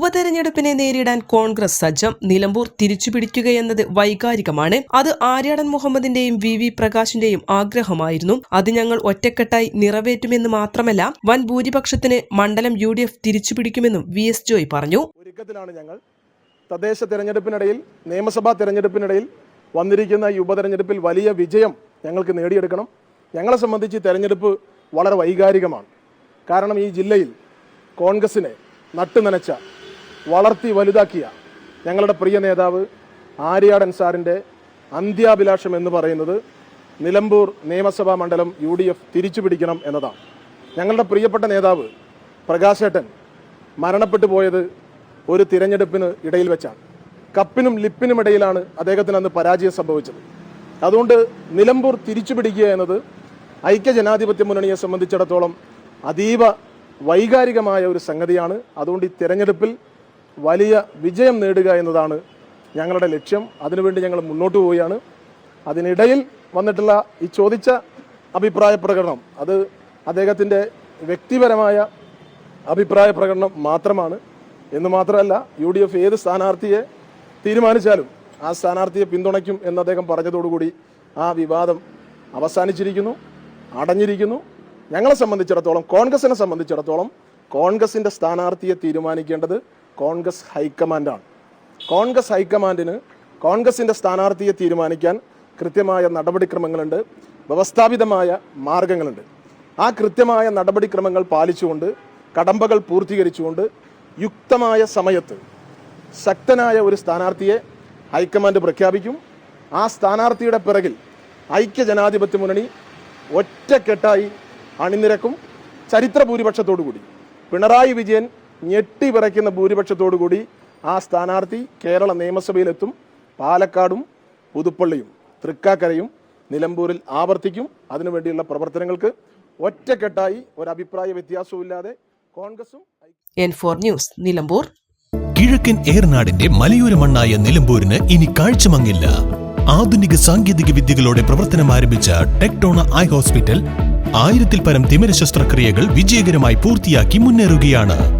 ഉപതെരഞ്ഞെടുപ്പിനെ നേരിടാൻ കോൺഗ്രസ് സജ്ജം. നിലമ്പൂർ തിരിച്ചുപിടിക്കുകയെന്നത് വൈകാരികമാണ്. അത് ആര്യാടൻ മുഹമ്മദിന്റെയും വി വി പ്രകാശിന്റെയും ആഗ്രഹമായിരുന്നു. അത് ഞങ്ങൾ ഒറ്റക്കെട്ടായി നിറവേറ്റുമെന്ന് മാത്രമല്ല വൻ ഭൂരിപക്ഷത്തിന് മണ്ഡലം യു ഡി എഫ് തിരിച്ചുപിടിക്കുമെന്നും വി എസ് ജോയ് പറഞ്ഞു. ഒരുക്കത്തിലാണ് ഞങ്ങൾ തദ്ദേശ തെരഞ്ഞെടുപ്പിനിടയിൽ നിയമസഭാ തെരഞ്ഞെടുപ്പിനിടയിൽ വന്നിരിക്കുന്ന ഈ ഉപതെരഞ്ഞെടുപ്പിൽ വലിയ വിജയം ഞങ്ങൾക്ക് നേടിയെടുക്കണം. ഞങ്ങളെ സംബന്ധിച്ച് തെരഞ്ഞെടുപ്പ് വളരെ വൈകാരികമാണ്. കാരണം ഈ ജില്ലയിൽ കോൺഗ്രസിനെ നട്ടുനനച്ച വളർത്തി വലുതാക്കിയ ഞങ്ങളുടെ പ്രിയ നേതാവ് ആര്യാടൻ സാറിന്റെ അന്ത്യാഭിലാഷം എന്ന് പറയുന്നത് നിലമ്പൂർ നിയമസഭാ മണ്ഡലം യു ഡി എഫ് തിരിച്ചു പിടിക്കണം എന്നതാണ്. ഞങ്ങളുടെ പ്രിയപ്പെട്ട നേതാവ് പ്രകാശേട്ടൻ മരണപ്പെട്ടു പോയത് ഒരു തിരഞ്ഞെടുപ്പിന് ഇടയിൽ വെച്ചാണ്. കപ്പിനും ലിപ്പിനും ഇടയിലാണ് അദ്ദേഹത്തിന് അന്ന് പരാജയം സംഭവിച്ചത്. അതുകൊണ്ട് നിലമ്പൂർ തിരിച്ചു പിടിക്കുക എന്നത് ഐക്യ ജനാധിപത്യ മുന്നണിയെ സംബന്ധിച്ചിടത്തോളം അതീവ വൈകാരികമായ ഒരു സംഗതിയാണ്. അതുകൊണ്ട് ഈ തിരഞ്ഞെടുപ്പിൽ വലിയ വിജയം നേടുക എന്നതാണ് ഞങ്ങളുടെ ലക്ഷ്യം. അതിനുവേണ്ടി ഞങ്ങൾ മുന്നോട്ട് പോവുകയാണ്. അതിനിടയിൽ വന്നിട്ടുള്ള ഈ ചോദിച്ച അഭിപ്രായ പ്രകടനം അത് അദ്ദേഹത്തിന്റെ വ്യക്തിപരമായ അഭിപ്രായ പ്രകടനം മാത്രമാണ്. എന്ന് മാത്രമല്ല യു ഡി എഫ് ഏത് സ്ഥാനാർത്ഥിയെ തീരുമാനിച്ചാലും ആ സ്ഥാനാർത്ഥിയെ പിന്തുണയ്ക്കും എന്ന് അദ്ദേഹം പറഞ്ഞതോടുകൂടി ആ വിവാദം അവസാനിച്ചിരിക്കുന്നു അടഞ്ഞിരിക്കുന്നു. ഞങ്ങളെ സംബന്ധിച്ചിടത്തോളം കോൺഗ്രസിനെ സംബന്ധിച്ചിടത്തോളം കോൺഗ്രസിന്റെ സ്ഥാനാർത്ഥിയെ തീരുമാനിക്കേണ്ടത് കോൺഗ്രസ് ഹൈക്കമാൻഡാണ്. കോൺഗ്രസ് ഹൈക്കമാൻഡിന് കോൺഗ്രസിന്റെ സ്ഥാനാർത്ഥിയെ തീരുമാനിക്കാൻ കൃത്യമായ നടപടിക്രമങ്ങളുണ്ട് വ്യവസ്ഥാപിതമായ മാർഗങ്ങളുണ്ട്. ആ കൃത്യമായ നടപടിക്രമങ്ങൾ പാലിച്ചുകൊണ്ട് കടമ്പകൾ പൂർത്തീകരിച്ചുകൊണ്ട് യുക്തമായ സമയത്ത് ശക്തനായ ഒരു സ്ഥാനാർത്ഥിയെ ഹൈക്കമാൻഡ് പ്രഖ്യാപിക്കും. ആ സ്ഥാനാർത്ഥിയുടെ പിറകിൽ ഐക്യ ജനാധിപത്യ മുന്നണി ഒറ്റക്കെട്ടായി അണിനിരക്കും ചരിത്ര ഭൂരിപക്ഷത്തോടുകൂടി പിണറായി വിജയൻ ഞെട്ടി വിറയ്ക്കുന്ന ഭൂരിപക്ഷത്തോടുകൂടി ആ സ്ഥാനാർത്ഥി കേരള നിയമസഭയിലെത്തും. പാലക്കാടും പുതുപ്പള്ളിയും തൃക്കാക്കരയും നിലമ്പൂരിൽ ആവർത്തിക്കും. അതിനുവേണ്ടിയുള്ള പ്രവർത്തനങ്ങൾക്ക് ഒറ്റക്കെട്ടായി ഒരു അഭിപ്രായ വ്യത്യാസവുമില്ലാതെ കോൺഗ്രസും എൻ ഫോർ ന്യൂസ് നിലമ്പൂർ. കിഴക്കൻ ഏർനാടിന്റെ മലയോര മണ്ണായ നിലമ്പൂരിന് ഇനി കാഴ്ചമങ്ങില്ല. ആധുനിക സാങ്കേതിക വിദ്യകളോടെ പ്രവർത്തനം ആരംഭിച്ച ടെക്ടോണ ഐ ഹോസ്പിറ്റൽ ആയിരത്തിൽ പരം തിമിര ശസ്ത്രക്രിയകൾ വിജയകരമായി പൂർത്തിയാക്കി മുന്നേറുകയാണ്.